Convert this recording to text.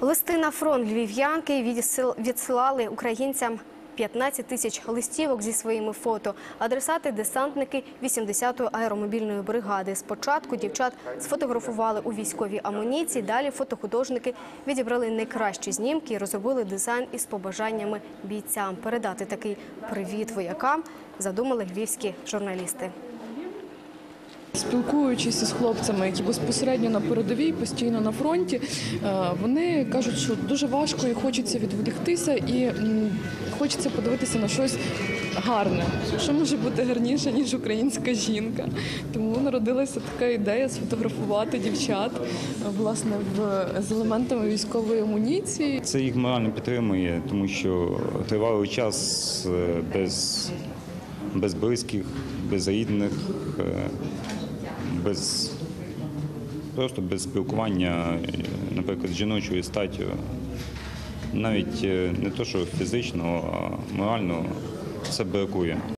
Листи на фронт львів'янки відсил- відсилали українцям 15 тисяч листівок зі своїми фото. Адресати – десантники 80-ї аеромобільної бригади. Спочатку дівчат сфотографували у військовій амуніції, далі фотохудожники відібрали найкращі знімки і розробили дизайн із побажаннями бійцям. Передати такий привіт воякам задумали львівські журналісти. Спілкуючись із хлопцями, які безпосередньо на передовій, постійно на фронті, е, вони кажуть, що дуже важко і хочеться відволіктися, і хочеться подивитися на щось гарне. Що може бути гарніше, ніж українська жінка? Тому народилася така ідея сфотографувати дівчат власне в з елементами військової амуніції. Це їх морально підтримує, тому що тривалий час е, без, без близьких, без рідних, е, без просто без спілкування, е, наприклад, з жіночою статтю, навіть е, не то, що фізично, а морально це бракує.